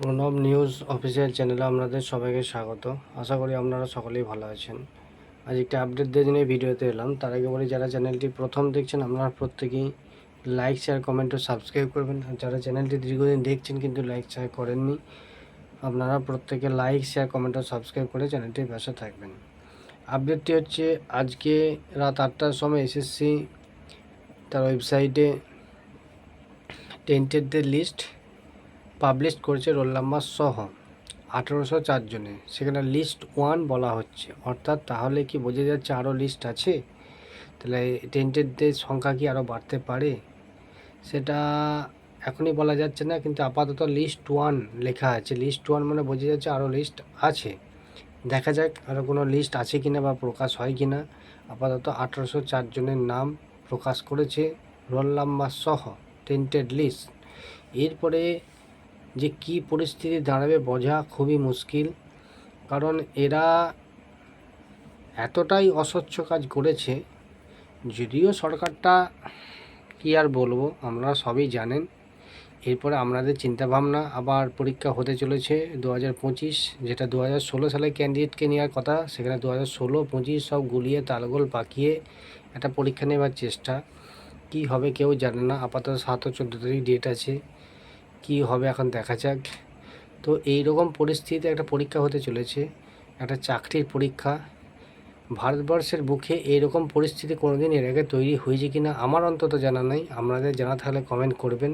Pranab news official চ্যানেলে আপনাদের সবাইকে স্বাগত। আশা করি আপনারা সকলেই ভালো আছেন। আজ একটা আপডেট দিয়ে এই ভিডিওতে এলাম। তার আগে বলি, যারা চ্যানেলটি প্রথম দেখছেন, আপনারা প্রত্যেকেই লাইক শেয়ার কমেন্ট ও সাবস্ক্রাইব করবেন। আর যারা চ্যানেলটি দীর্ঘদিন দেখছেন, কিন্তু লাইক শেয়ার করেননি, আপনারা প্রত্যেকে লাইক শেয়ার কমেন্ট ও সাবস্ক্রাইব করে চ্যানেলটির পাশে থাকবেন। আপডেটটি হচ্ছে, আজকে রাত আটটার সময় এসএসসি তার ওয়েবসাইটে টেন্টেডদের লিস্ট পাবলিশ করেছে রোল নাম্বার সহ আঠেরোশো চারজনে সেখানে লিস্ট ওয়ান বলা হচ্ছে। অর্থাৎ তাহলে কি বোঝা যাচ্ছে আরও লিস্ট আছে? তাহলে টেন্টেডদের সংখ্যা কি আরও বাড়তে পারে? সেটা এখনই বলা যাচ্ছে না, কিন্তু আপাতত লিস্ট ওয়ান লেখা আছে। লিস্ট ওয়ান মানে বোঝা যাচ্ছে আরও লিস্ট আছে। দেখা যাক আরও কোনো লিস্ট আছে কিনা বা প্রকাশ হয় কিনা। আপাতত আঠেরোশো চারজনের নাম প্রকাশ করেছে রোল নাম্বার সহ টেন্টেড লিস্ট এরপরে যে কি পরিস্থিতি দাঁড়াবে বোঝা খুবই মুশকিল। কারণ এরা এতটাই অস্বচ্ছ কাজ করেছে, যদিও সরকারটা কি আর বলব, আমরা সবই জানেন। এরপরে আপনাদের চিন্তাভাবনা আবার পরীক্ষা হতে চলেছে দু হাজার পঁচিশ, যেটা দু হাজার ষোলো সালে ক্যান্ডিডেটকে নেওয়ার কথা, সেখানে দু হাজার ষোলো, পঁচিশ সব গুলিয়ে তালগোল পাকিয়ে একটা পরীক্ষা নেবার চেষ্টা। কি হবে কেউ জানে না, আপাতত সাত ও চোদ্দ তারিখ ডেট আছে। কি হবে এখন দেখা যাক। তো এই রকম পরিস্থিতিতে একটা পরীক্ষা হতে চলেছে, একটা চাকরির পরীক্ষা। ভারতবর্ষের বুকে এইরকম পরিস্থিতি কোনোদিন এর আগে তৈরি হয়েছে কি না আমার অন্তত জানা নাই। আপনাদের জানা থাকলে কমেন্ট করবেন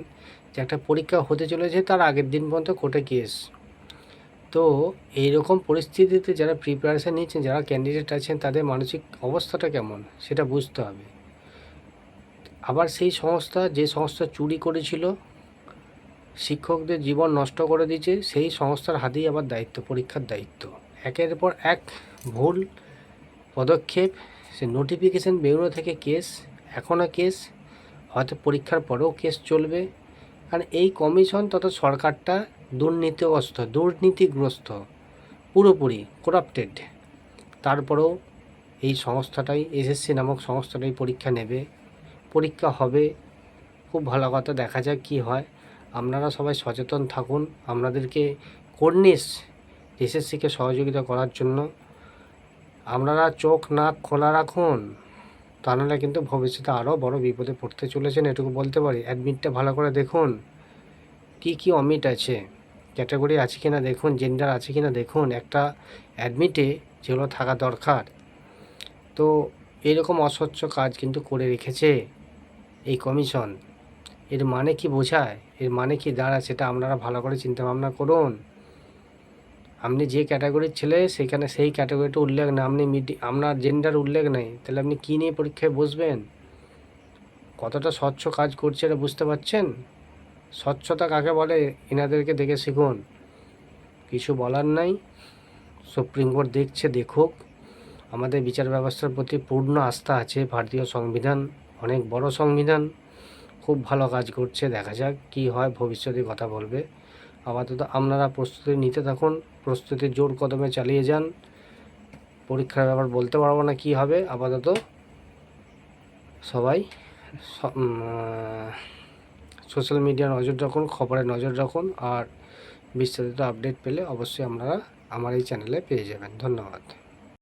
যে একটা পরীক্ষা হতে চলেছে তার আগের দিন পর্যন্ত কোর্টে কেস তো এই রকম পরিস্থিতিতে যারা প্রিপারেশান নিচ্ছেন, যারা ক্যান্ডিডেট আছেন, তাদের মানসিক অবস্থাটা কেমন সেটা বুঝতে হবে। আবার সেই সংস্থা যে সংস্থা চুরি করেছিল শিক্ষকদের জীবন নষ্ট করে দিয়েছে, সেই সংস্থার হাতেই আবার দায়িত্ব, পরীক্ষার দায়িত্ব। একের পর এক ভুল পদক্ষেপ, সে নোটিফিকেশান বেরোনো থেকে কেস এখনও কেস হয়তো পরীক্ষার পরেও কেস চলবে। কারণ এই কমিশন তত সরকারটা দুর্নীতিগ্রস্ত দুর্নীতিগ্রস্ত, পুরোপুরি করাপ্টেড তারপরেও এই সংস্থাটাই, এসএসসি নামক সংস্থাটাই পরীক্ষা নেবে। পরীক্ষা হবে, খুব ভালো কথা, দেখা যাক কী হয়। আপনারা সবাই সচেতন থাকুন। আপনাদেরকে কর্নিশ এসএসসিকে সহযোগিতা করার জন্য। আপনারা চোখ, নাক খোলা রাখুন। তা নাহলে কিন্তু ভবিষ্যতে আরও বড় বিপদে পড়তে চলেছেন, এটুকু বলতে পারি। অ্যাডমিটটা ভালো করে দেখুন। কি কি অমিট আছে? ক্যাটাগরি আছে কি না দেখুন, জেন্ডার আছে কি না দেখুন। একটা অ্যাডমিটে যেগুলো থাকা দরকার। তো এরকম অস্বচ্ছ কাজ কিন্তু করে রেখেছে এই কমিশন। এর মানে কি বোঝায়? এর মানে কি? দাঁড়ায় সেটা আপনারা ভালো করে চিন্তা ভাবনা করুন। আপনি যে ক্যাটাগরির ছেলে, সেখানে সেই ক্যাটাগরিটা উল্লেখ না আপনি মিডি আপনার জেন্ডার উল্লেখ নেই। তাহলে আপনি কী নিয়ে পরীক্ষায় বসবেন? কতটা স্বচ্ছ কাজ করছে এটা বুঝতে পারছেন? স্বচ্ছতা কাকে বলে? এনাদেরকে দেখে শিখুন। কিছু বলার নাই। সুপ্রিম কোর্ট দেখছে, দেখুক। আমাদের বিচার ব্যবস্থার প্রতি পূর্ণ আস্থা আছে। ভারতীয় সংবিধান, অনেক বড় সংবিধান। খুব ভালো কাজ করছে, দেখা যাক কি হয়, ভবিষ্যতে কথা বলবে। আপাতত আপনারা প্রস্তুতি নিতে থাকুন প্রস্তুতি জোর কদমে চালিয়ে যান। পরীক্ষার ব্যাপার বলতে পারব না কি হবে, আপাতত সবাই সোশ্যাল মিডিয়া নজর রাখুন, খবরে নজর রাখুন, আর বিস্তারিত আপডেট পেলে অবশ্যই আপনারা আমার এই চ্যানেলে পেয়ে যাবেন। ধন্যবাদ।